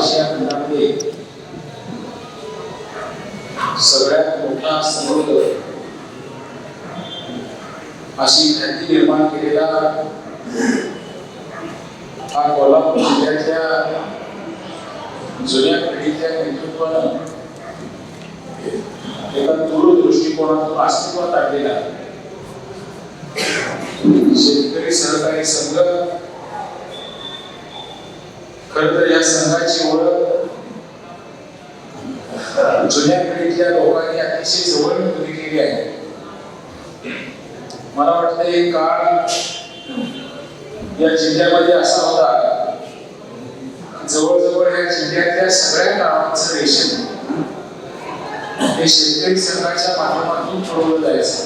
आशिया खंडामध्ये सगळ्यात मोठा समुद्र अशी ख्याती निर्माण केलेला हा कोल्हापूर जिल्ह्यातल्या जुन्या पिढीच्या नेतृत्वानं एका दूरदृष्टिकोनातून अस्तित्वात आणलेला शेतकरी सहकारी संघ खर तर या संघाची ओळख जुन्या पिढीतल्या लोकांनी अतिशय जवळ बघितलेली आहे. मला वाटतं एक काळ या जिल्ह्यामध्ये असा होता. जवळजवळ या जिल्ह्यातल्या सगळ्या गावांचं रेशन हे शेतकरी संघाच्या माध्यमातून पुरवलं जायचं.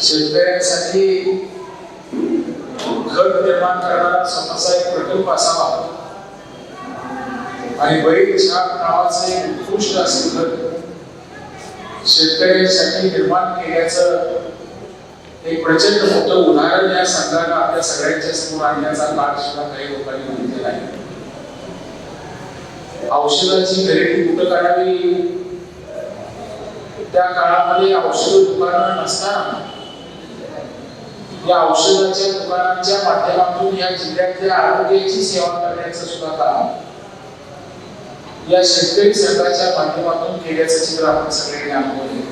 शेतकऱ्यांसाठी घर निर्माण करणारा स्वतःचा एक प्रकल्प असावा. आणि बैल छाप नावाचं एक उत्कृष्ट असे घर शेतकऱ्यांसाठी निर्माण केल्याचं एक प्रचंड मोठं उदाहरण या संघानं आपल्या सगळ्यांच्या समोर आणण्याचा काळ सुद्धा काही लोकांनी घेतलेला आहे औषधाची खरेदी कुठं करावी त्या काळामध्ये औषध दुकानं नसताना या औषधाच्या दुकानांच्या माध्यमातून या जिल्ह्यातल्या आरोग्याची सेवा करण्याचं सुद्धा काम या शेतकरी संघाच्या माध्यमातून केल्याचं चित्र आपण सगळ्यांनी अनुभवले.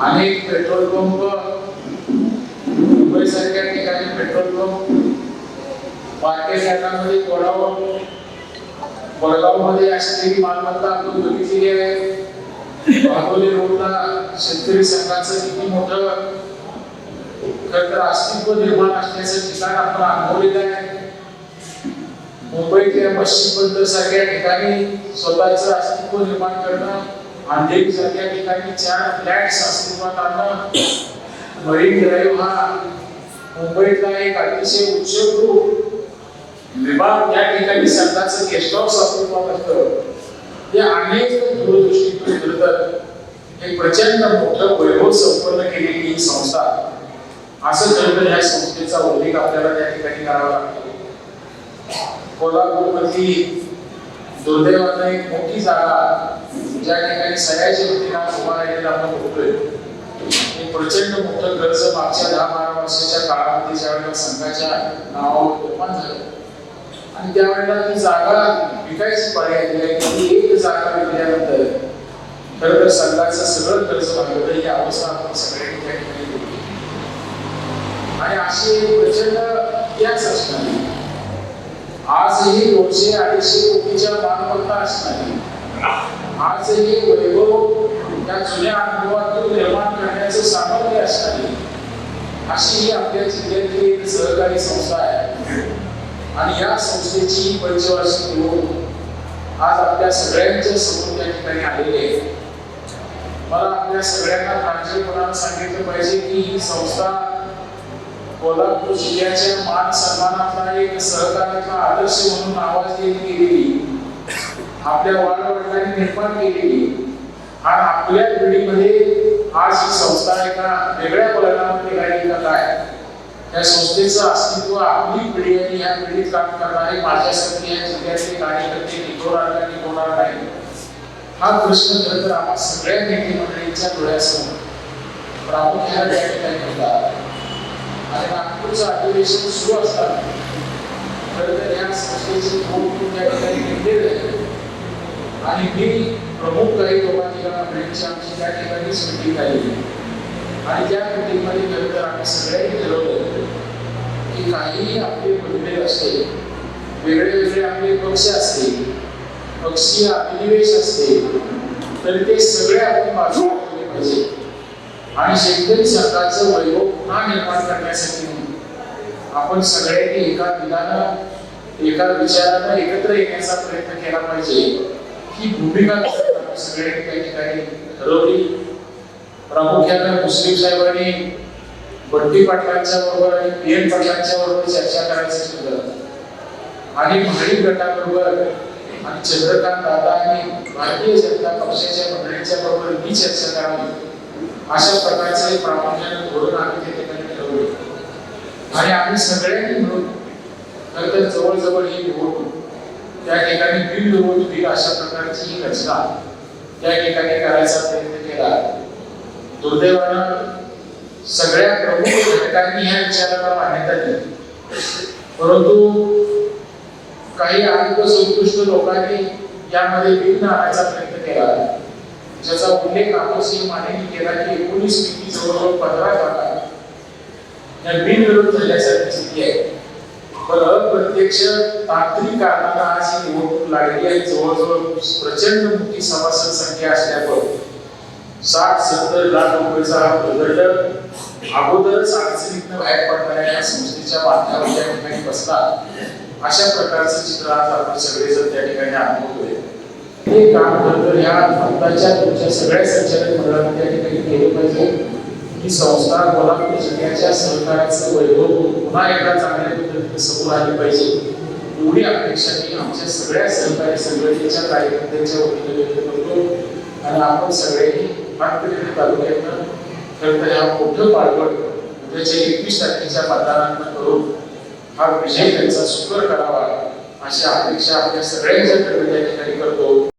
अनेक पेट्रोल पंप मुंबई सारख्या ठिकाणी पेट्रोल पंप मार्केट यार्डामध्ये गोडाऊन वडगावमध्ये मध्ये मालमत्ता आपण बघितलेली आहे. भागोली रोडला शेतकरी संघाचं किती मोठं तर अस्तित्व निर्माण असण्याचं ठिकाण आपण अनुभवलेलं आहे. मुंबईतल्या पश्चिम बंदर सारख्या ठिकाणी स्वतःचं अस्तित्व निर्माण करणं अंधेरी सारख्या ठिकाणी चार फ्लॅट्स अस्तित्वात आणणं मरीन ड्राईव्ह हा मुंबईतला एक अतिशय उच्चभ्रू विभाग त्या ठिकाणी संघाचं गेस्ट हाऊस अस्तित्वात असतं. या अनेक दूरदृष्टीतून खरं तर एक प्रचंड मोठं वैभव संपन्न केलेली ही संस्था. असं खरं या संस्थेचा उल्लेख आपल्याला त्या ठिकाणी करावा लागतो. कोल्हापूरमधली दुर्दैवानं एक मोठी जागा ज्या ठिकाणी सह्याच्या वतीनं उभा राहिलेला आपण बघतोय. प्रचंड मोठं कर्ज मागच्या दहा बारा वर्षाच्या काळामध्ये ज्या वेळेला संघाच्या नावावर निर्माण झालं आणि त्यावेळेला ती जागा विकायची पर्याय दिला की एक जागा विकल्यानंतर खरं तर संघाचं सगळं कर्ज भागवलं ही अवस्था आपण सगळ्यांनी त्या ठिकाणी आणि अशी प्रचंड याच असणारी आजही दोनशे अडीचशे कोटीच्या मालमत्ता असणारी आजही वैभव त्या जुन्या अनुभवातून निर्माण करण्याचं सामर्थ्य असणारी अशी ही आपल्या जिल्ह्यातली एक सहकारी संस्था आहे. आणि या संस्थेची पंचवार्षिक निवडणूक आज आपल्या सगळ्यांच्या समोर त्या ठिकाणी आलेली आहे. मला आपल्या सगळ्यांना प्रांजळपणानं सांगितलं पाहिजे की ही संस्था कोल्हापूर जिल्ह्याच्या मान सन्मानातला एक सहकार्याचा आदर्श म्हणून आवाज देत गेलेली आपल्या वाडवडिलांनी निर्माण केलेली आणि आपल्या पिढीमध्ये आज ही संस्था एका वेगळ्या परिणामात निघाली का काय? त्या संस्थेचं अस्तित्व आपली पिढी आणि या पिढीत काम करणारे माझ्यासाठी या जिल्ह्यातले कार्यकर्ते टिकवणार टिकवणार नाही हा प्रश्न खरं तर आपण सगळ्या नेते मंडळींच्या डोळ्यासमोर प्रामुख्याने त्या ठिकाणी होता. आणि नागपूरचं अधिवेशन सुरू असताना खरं तर या संस्थेचे खूप त्या ठिकाणी घेतलेले आहे आणि मी प्रमुख काही दोघा तिघा आमची त्या ठिकाणीच मिटिंग झालेली आणि त्या मिटिंगमध्ये खरं तर आम्ही सगळ्यांनी ठरवलं की काहीही आपले बनलेले असते वेगळे वेगळे आपले पक्ष असतील पक्षीय अभिनिवेश असते तर ते सगळे आपण बाजू आणि शेतकरी सरकारचं वैभव पुन्हा निर्माण करण्यासाठी आपण सगळ्यांनी एका दिलानं एका विचारानं एकत्र येण्याचा प्रयत्न केला पाहिजे. ही भूमिका सगळ्यांनी त्या ठिकाणी ठरवली. प्रामुख्यानं मुस्लिम साहेबांनी बंटी पाटलांच्या बरोबर आणि पी एन पाटलांच्या बरोबर चर्चा करायचं ठरवलं आणि महाडी गटाबरोबर आणि चंद्रकांत दादा आणि भारतीय जनता पक्षाच्या मंडळींच्या बरोबर मी चर्चा करावी अशा प्रकारचं एक प्रामुख्याने धोरण आम्ही त्या ठिकाणी ठरवलं आणि आम्ही सगळ्यांनी मिळून नंतर तर जवळजवळ ही निवडणूक त्या ठिकाणी बिनविरोध होईल अशा प्रकारची ही रचना त्या ठिकाणी करायचा प्रयत्न केला. दुर्दैवानं सगळ्या प्रमुख घटकांनी ह्या विचाराला मान्यता दिली. परंतु काही अधिकच उत्कृष्ट लोकांनी यामध्ये विघ्न आणायचा प्रयत्न केला. ज्याचा उल्लेख आपण सिंह मानेने केला की एकोणीस पैकी जवळजवळ पंधरा जागा या बिनविरोध झाल्यासारखी स्थिती आहे. पण अप्रत्यक्ष तांत्रिक कारणाला आज ही निवडणूक लागली आहे. जवळजवळ प्रचंड मोठी सभासद संख्या असल्यामुळे साठ सत्तर लाख रुपयाचा हा प्रदंड अगोदरच अडचणीतनं बाहेर पडणाऱ्या या संस्थेच्या माध्यमावर त्या ठिकाणी बसला. अशा प्रकारचं चित्र आज आपण सगळेजण त्या ठिकाणी अनुभवतोय. हे काम करतो या भारताच्या तुमच्या सगळ्या संचालक मंडळाने त्या ठिकाणी केलं पाहिजे. ही संस्था कोल्हापूर जिल्ह्याच्या सहकार्याचं वैभव पुन्हा एकदा चांगल्या पद्धतीने समोर आली पाहिजे. एवढी अपेक्षा मी आमच्या सगळ्या सहकारी संघटनेच्या कार्यकर्त्यांच्या वतीने व्यक्त करतो. आणि आपण सगळ्यांनी मातृ तालुक्यातनं खरं तर ह्या मोठं पाळवड उद्याच्या एकवीस तारखेच्या मतदानानं करून हा विजय त्यांचा सुकर करावा अशी अपेक्षा आपल्या सगळ्यांच्या कडे ठिकाणी करतो.